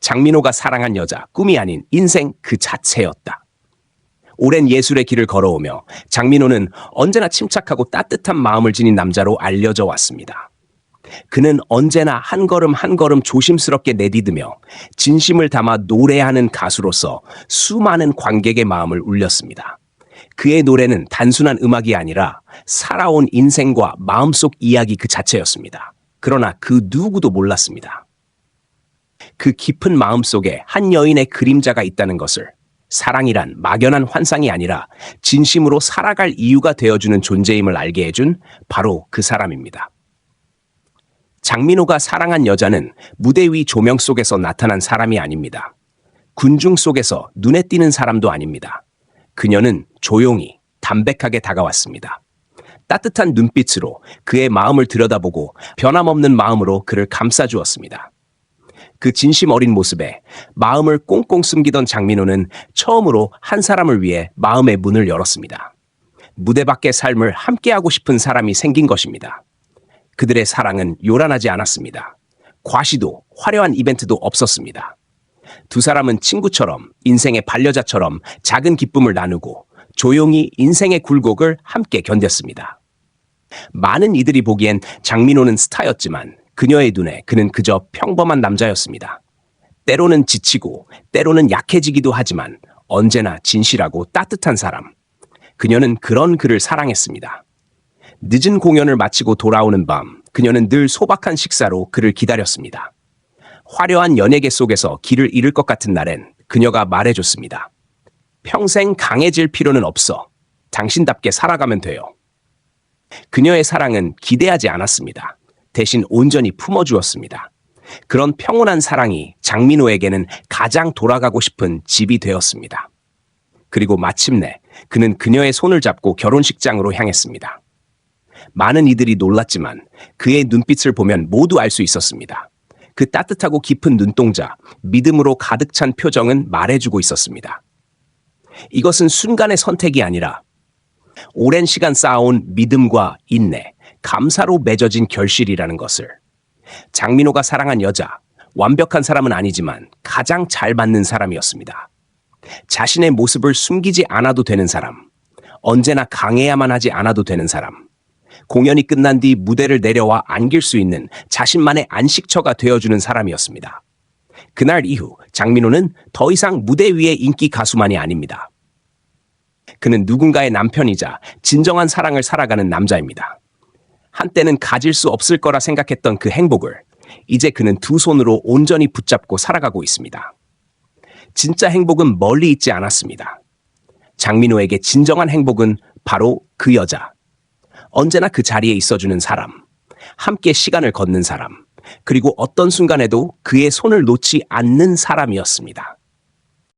장민호가 사랑한 여자, 꿈이 아닌 인생 그 자체였다. 오랜 예술의 길을 걸어오며 장민호는 언제나 침착하고 따뜻한 마음을 지닌 남자로 알려져 왔습니다. 그는 언제나 한 걸음 한 걸음 조심스럽게 내디디며 진심을 담아 노래하는 가수로서 수많은 관객의 마음을 울렸습니다. 그의 노래는 단순한 음악이 아니라 살아온 인생과 마음속 이야기 그 자체였습니다. 그러나 그 누구도 몰랐습니다. 그 깊은 마음 속에 한 여인의 그림자가 있다는 것을 사랑이란 막연한 환상이 아니라 진심으로 살아갈 이유가 되어주는 존재임을 알게 해준 바로 그 사람입니다. 장민호가 사랑한 여자는 무대 위 조명 속에서 나타난 사람이 아닙니다. 군중 속에서 눈에 띄는 사람도 아닙니다. 그녀는 조용히 담백하게 다가왔습니다. 따뜻한 눈빛으로 그의 마음을 들여다보고 변함없는 마음으로 그를 감싸주었습니다. 그 진심 어린 모습에 마음을 꽁꽁 숨기던 장민호는 처음으로 한 사람을 위해 마음의 문을 열었습니다. 무대 밖의 삶을 함께하고 싶은 사람이 생긴 것입니다. 그들의 사랑은 요란하지 않았습니다. 과시도 화려한 이벤트도 없었습니다. 두 사람은 친구처럼 인생의 반려자처럼 작은 기쁨을 나누고 조용히 인생의 굴곡을 함께 견뎠습니다. 많은 이들이 보기엔 장민호는 스타였지만 그녀의 눈에 그는 그저 평범한 남자였습니다. 때로는 지치고 때로는 약해지기도 하지만 언제나 진실하고 따뜻한 사람. 그녀는 그런 그를 사랑했습니다. 늦은 공연을 마치고 돌아오는 밤, 그녀는 늘 소박한 식사로 그를 기다렸습니다. 화려한 연예계 속에서 길을 잃을 것 같은 날엔 그녀가 말해줬습니다. 평생 강해질 필요는 없어. 당신답게 살아가면 돼요. 그녀의 사랑은 기대하지 않았습니다. 대신 온전히 품어주었습니다. 그런 평온한 사랑이 장민호에게는 가장 돌아가고 싶은 집이 되었습니다. 그리고 마침내 그는 그녀의 손을 잡고 결혼식장으로 향했습니다. 많은 이들이 놀랐지만 그의 눈빛을 보면 모두 알 수 있었습니다. 그 따뜻하고 깊은 눈동자, 믿음으로 가득 찬 표정은 말해주고 있었습니다. 이것은 순간의 선택이 아니라 오랜 시간 쌓아온 믿음과 인내, 감사로 맺어진 결실이라는 것을 장민호가 사랑한 여자, 완벽한 사람은 아니지만 가장 잘 맞는 사람이었습니다. 자신의 모습을 숨기지 않아도 되는 사람, 언제나 강해야만 하지 않아도 되는 사람, 공연이 끝난 뒤 무대를 내려와 안길 수 있는 자신만의 안식처가 되어주는 사람이었습니다. 그날 이후 장민호는 더 이상 무대 위의 인기 가수만이 아닙니다. 그는 누군가의 남편이자 진정한 사랑을 살아가는 남자입니다. 한때는 가질 수 없을 거라 생각했던 그 행복을 이제 그는 두 손으로 온전히 붙잡고 살아가고 있습니다. 진짜 행복은 멀리 있지 않았습니다. 장민호에게 진정한 행복은 바로 그 여자. 언제나 그 자리에 있어주는 사람. 함께 시간을 걷는 사람. 그리고 어떤 순간에도 그의 손을 놓지 않는 사람이었습니다.